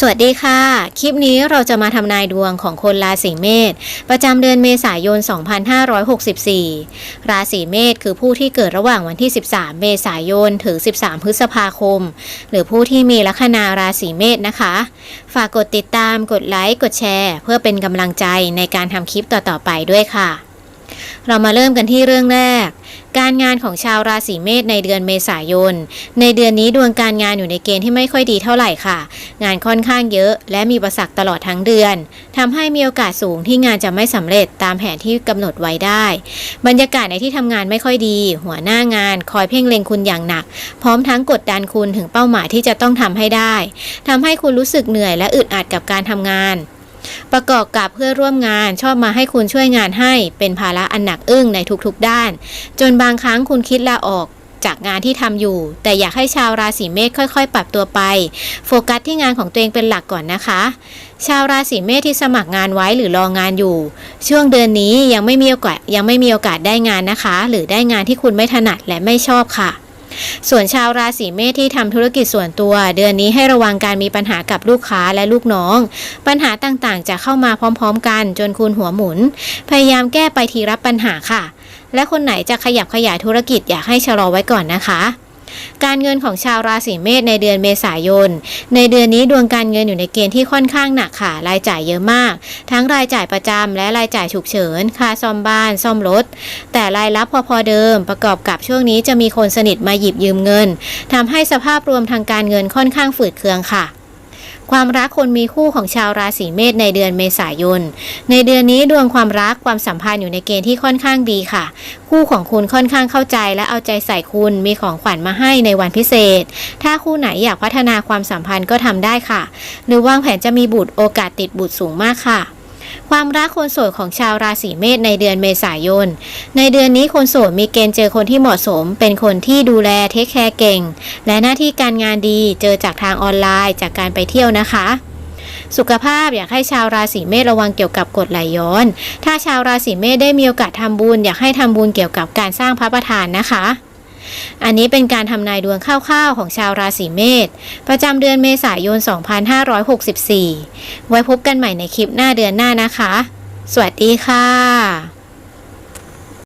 สวัสดีค่ะ คลิปนี้เราจะมาทำนายดวงของคนราศีเมษประจำเดือนเมษายน 2564 ราศีเมษคือผู้ที่เกิดระหว่างวันที่ 13 เมษายน ถึง 13 พฤษภาคม หรือผู้ที่มีลัคนาราศีเมษนะคะ ฝากกดติดตามกดไลค์กดแชร์ เพื่อเป็นกำลังใจในการทำคลิปต่อๆไปด้วยค่ะ เรามาเริ่มกันที่เรื่องแรก การงานของชาวราศีเมษในเดือนเมษายน ในเดือนนี้ดวงการงานอยู่ในเกณฑ์ที่ไม่ค่อยดีเท่าไหร่ค่ะ งานค่อนข้างเยอะ และมีประสักตลอดทั้งเดือนทำให้มีโอกาสสูงที่งานจะไม่สำเร็จตามแผนที่กำหนดไว้ได้ บรรยากาศในที่ทำงานไม่ค่อยดี หัวหน้างานคอยเพ่งเล็งคุณอย่างหนัก พร้อมทั้งกดดันคุณถึงเป้าหมายที่จะต้องทำให้ได้ทำให้คุณรู้สึกเหนื่อยและอึดอัดกับการทำงาน ประกอบกับเพื่อร่วมงานชอบมาให้คุณช่วยงานให้เป็นภาระอันหนักอึ้งในทุกๆด้าน จนบางครั้งคุณคิดลาออกจากงานที่ทำอยู่ แต่อยากให้ชาวราศีเมษค่อยๆ ปรับตัวไป โฟกัสที่งานของตัวเองเป็นหลักก่อนนะคะ ชาวราศีเมษที่สมัครงานไว้หรือรองานอยู่ ช่วงเดือนนี้ยังไม่มีโอกาสยังไม่มีโอกาสได้งานนะคะ หรือได้งานที่คุณไม่ถนัดและไม่ชอบค่ะ ส่วนชาวราศีเมษที่ทำธุรกิจส่วนตัว เดือนนี้ให้ระวังการมีปัญหากับลูกค้าและลูกน้อง ปัญหาต่างๆ จะเข้ามาพร้อม ๆ กันจนคุณหัวหมุน พยายามแก้ไปทีรับปัญหาค่ะ และคนไหนจะขยับขยายธุรกิจอยากให้ชะลอไว้ก่อนนะคะ การเงินของชาวราศีเมษในเดือนเมษายน ในเดือนนี้ดวงการเงินอยู่ในเกณฑ์ที่ค่อนข้างหนักค่ะ รายจ่ายเยอะมาก ทั้งรายจ่ายประจำและรายจ่ายฉุกเฉิน ค่าซ่อมบ้าน ซ่อมรถ แต่รายรับพอๆเดิม ประกอบกับช่วงนี้จะมีคนสนิทมาหยิบยืมเงินทำให้สภาพรวมทางการเงินค่อนข้างฝืดเคืองค่ะ ความรักคนมีคู่ของชาวราศีเมษในเดือนเมษายน ในเดือนนี้ดวงความรักความสัมพันธ์อยู่ในเกณฑ์ที่ค่อนข้างดีค่ะ คู่ของคุณค่อนข้างเข้าใจและเอาใจใส่คุณมีของขวัญมาให้ในวันพิเศษ ถ้าคู่ไหนอยากพัฒนาความสัมพันธ์ก็ทำได้ค่ะ หรือวางแผนจะมีบุตรโอกาสติดบุตรสูงมากค่ะ ความรักคนโสดของชาวราศีเมษในเดือนเมษายน ในเดือนนี้คนโสดมีเกณฑ์เจอคนที่เหมาะสม เป็นคนที่ดูแลเทคแคร์เก่ง และหน้าที่การงานดีเจอจากทางออนไลน์จากการไปเที่ยวนะคะสุขภาพอยากให้ชาวราศีเมษระวังเกี่ยวกับกรดไหลย้อน ถ้าชาวราศีเมษได้มีโอกาสทำบุญ อยากให้ทำบุญเกี่ยวกับการสร้างพระประธานนะคะ อันนี้เป็นการทำนายดวงคร่าวๆของชาวราศีเมษประจำเดือนเมษายน 2564 ไว้พบกันใหม่ในคลิปหน้าเดือนหน้านะคะ สวัสดีค่ะ